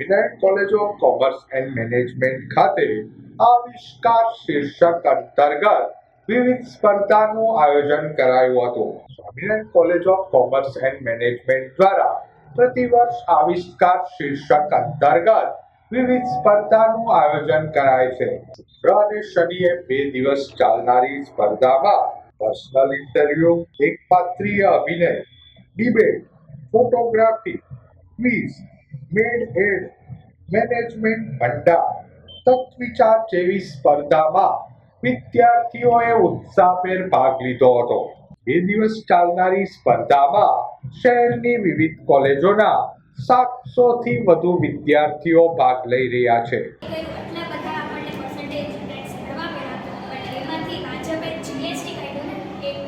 Swaminarayan college of commerce and management ખાતે આવિષ્કાર શીર્ષક અંતર્ગત વિવિધ સ્પર્ધાનું આયોજન કરાયું હતું. Swaminarayan college of commerce and management દ્વારા પ્રતિવર્ષ આવિષ્કાર શીર્ષક અંતર્ગત વિવિધ સ્પર્ધાનું આયોજન કરાય છે. શુક્ર અને શનિએ બે દિવસ ચાલનારી સ્પર્ધામાં પર્સનલ ઇન્ટરવ્યુ એકપાત્રીય અભિનય, debate, photography, quiz mad head. Management ભંડાર. તત્વિચાર જેવી સ્પર્ધામાં વિદ્યાર્થીઓએ ઉત્સાહભેર ભાગ લીધો હતો. બે દિવસ ચાલનારી સ્પર્ધામાં શહેરની વિવિધ કોલેજોના સાતસો થી વધુ વિદ્યાર્થીઓ ભાગ લઈ રહ્યા છે આટલા બધા આપણને પર્સન્ટેજ ટેક્સ ભરવા પડ્યા પણ એમાંથી ભાજપે જીએસટી કાઢ્યું ને એક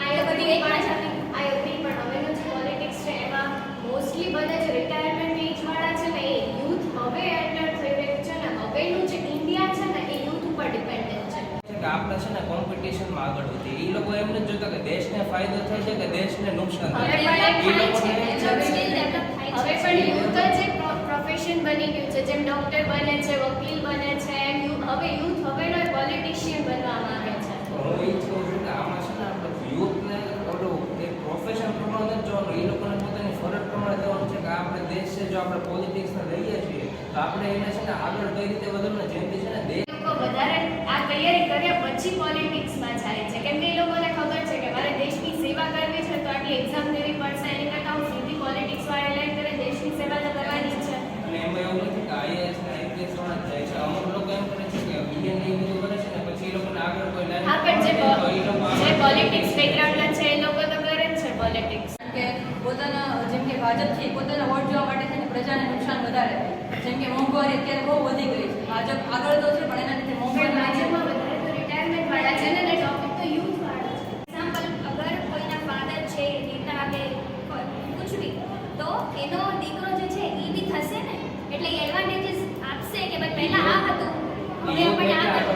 આયો બધી એક ભાજપે આયોપી પણ હવેનું જે પોલિટિક્સ છે એમાં મોસ્ટલી બધા જે રિટાયરમેન્ટ એજ વાળા છે ને એ યુથ હવે એન્ટર થઈ રહ્યું છે ને હવેનું જે ઇન્ડિયા છે ને એ યુથ ઉપર ડિપેન્ડન્ટ છે છે કે આપણે છે ને કોમ્પિટિશનમાં આગળ વધીએ એ લોકો એમ નથી જોતા કે દેશને ફાયદો થાય છે કે દેશને નુકસાન હવે પણ કે યુથ જ એક પ્રોફેશન બની ગયું છે. જેમ ડોક્ટર બને છે વકીલ બને છે હવે યુથ હવેનો પોલિટિશિયન બનવા માંગે છે. હું એ કહું છું કે આમાં છે ને આપણે યુથને ઓલું એક પ્રોફેશન પ્રમાણે જ જોવાનું. એ લોકોને પોતાની ફરજ પ્રમાણે જોવાનું છે કે આપણે દેશ છે જો આપણે પોલિટિક્સને લઈએ છીએ તો આપણે એને છે ને આગળ કઈ રીતે વધવાનું જેમથી છે ને દેશ વધારે આ તૈયારી કર્યા પછી પોલિટિક્સમાં જાય છે. કેમ કે એ લોકોને ખબર છે કે મારે દેશની સેવા કરવી છે તો આટલી એક્ઝામ દેવી પડશે. એની કરતાં હું સીધી પોલિટિક્સ વાળા લાઈન કરે દેશની સેવા તો કરવાની જ છે. અને એમાં એવું નથી કે આઈએએસ આઈપીએસ વાળા જાય છે. અમુક લોકો એમ કરે છે કે બીએન એ બધું કરે છે ને પછી એ લોકોને આગળ કોઈ લાઈન હા પણ જે પોલિટિક્સ બેકગ્રાઉન્ડના છે એ લોકો તો કરે જ છે પોલિટિક્સ કે પોતાના જેમ કે ભાજપ છે પોતાના વોટ જોવા માટે પ્રજાને નુકસાન વધારે જેમ કે મોંઘવારી અત્યારે બહુ વધી ગઈ છે. ભાજપ આગળ તો છે પણ એના લીધે મોંઘવારી ભાજપમાં વધારે તો રિટાયરમેન્ટ વાળા છે ટોપિક તો યુથ વાળો છે. એક્ઝામ્પલ અગર કોઈના ફાધર છે નેતા કે કુછ બી તો એનો દીકરો જે છે એ બી થશે ને? એટલે એડવાન્ટેજીસ આપશે કે ભાઈ પહેલા આ હતું હવે આપણે આ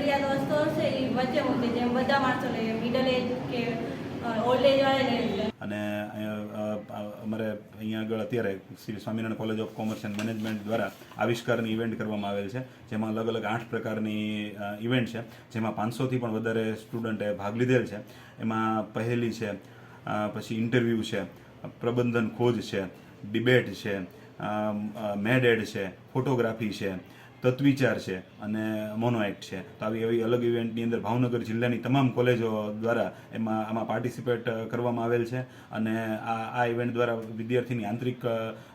જરૂરિયાત વસ્તુઓ છે એ વચ્ચે મૂકે જેમ બધા માણસો લે મિડલ એજ કે ઓલ્ડ એજ વાળા લે. અને અમારે અહીંયા આગળ અત્યારે Shri Swaminarayan college of commerce and management દ્વારા આવિષ્કારની ઇવેન્ટ કરવામાં આવેલ છે. જેમાં અલગ અલગ આઠ પ્રકારની ઇવેન્ટ છે. જેમાં પાંચસોથી પણ વધારે સ્ટુડન્ટે ભાગ લીધેલ છે. એમાં પહેલી છે પછી ઇન્ટરવ્યૂ છે, પ્રબંધન ખોજ છે ડિબેટ છે મેડ એડ છે ફોટોગ્રાફી છે તત્વિચાર છે અને મોનો છે. તો આવી એવી અલગ ઇવેન્ટની અંદર ભાવનગર જિલ્લાની તમામ કોલેજો દ્વારા એમાં, આમાં પાર્ટિસિપેટ કરવામાં આવેલ છે અને આ આ ઇવેન્ટ દ્વારા વિદ્યાર્થીની આંતરિક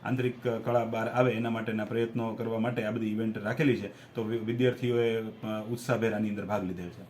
આંતરિક કળા બહાર આવે એના માટેના પ્રયત્નો કરવા માટે આ બધી ઇવેન્ટ રાખેલી છે. તો વિદ્યાર્થીઓએ ઉત્સાહભેર આની અંદર ભાગ લીધેલ છે.